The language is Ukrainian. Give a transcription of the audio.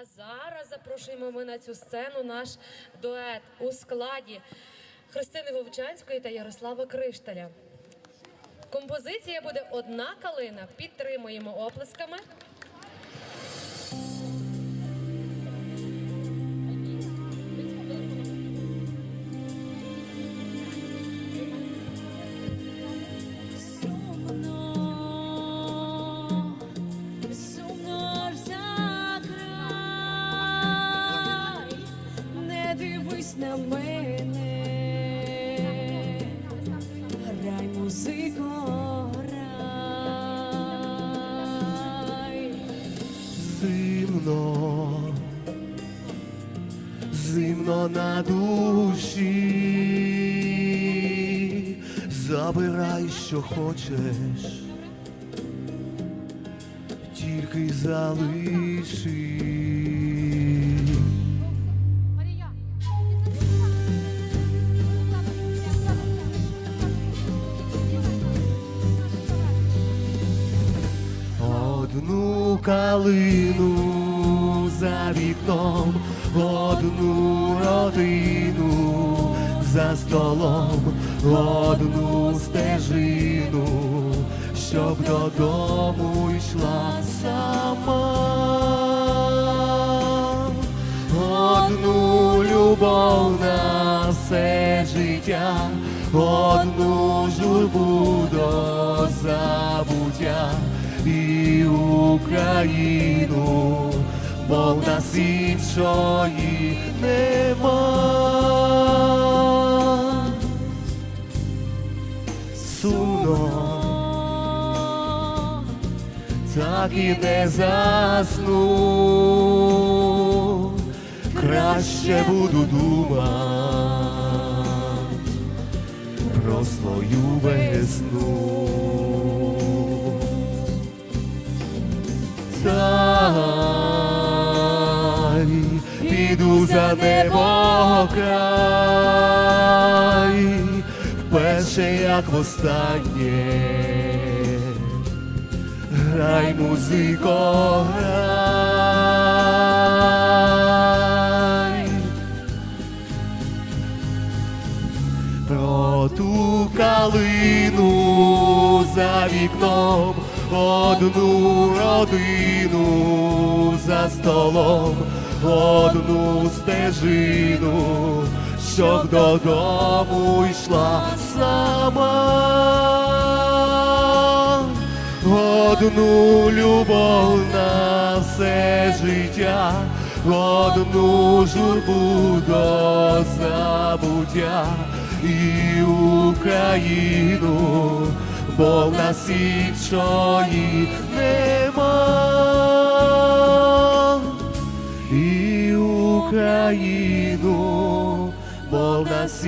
А зараз запрошуємо ми на цю сцену наш дует у складі Христини Вовчанської та Ярослава Кришталя. Композиція буде одна калина. Підтримуємо оплесками. Дивись на мене, грай музико, грай. Зимно, зимно на душі, забирай, що хочеш, тільки залиши. Одну калину за вікном, одну родину за столом, одну стежину, щоб додому йшла сама. Одну любов на все життя, одну журбу до забуття і Україну, бо в нас іншої нема. Сумно так і не засну, краще буду думати про свою весну. Піду за небо край, вперше як востаннє. Грай, музико, грай. Про ту калину за вікном, одну родину за столом, одну стежину, щоб додому йшла сама. Одну любов на все життя, одну журбу до забуття і Україну, бо в нас іншої нема. Україну, бо в нас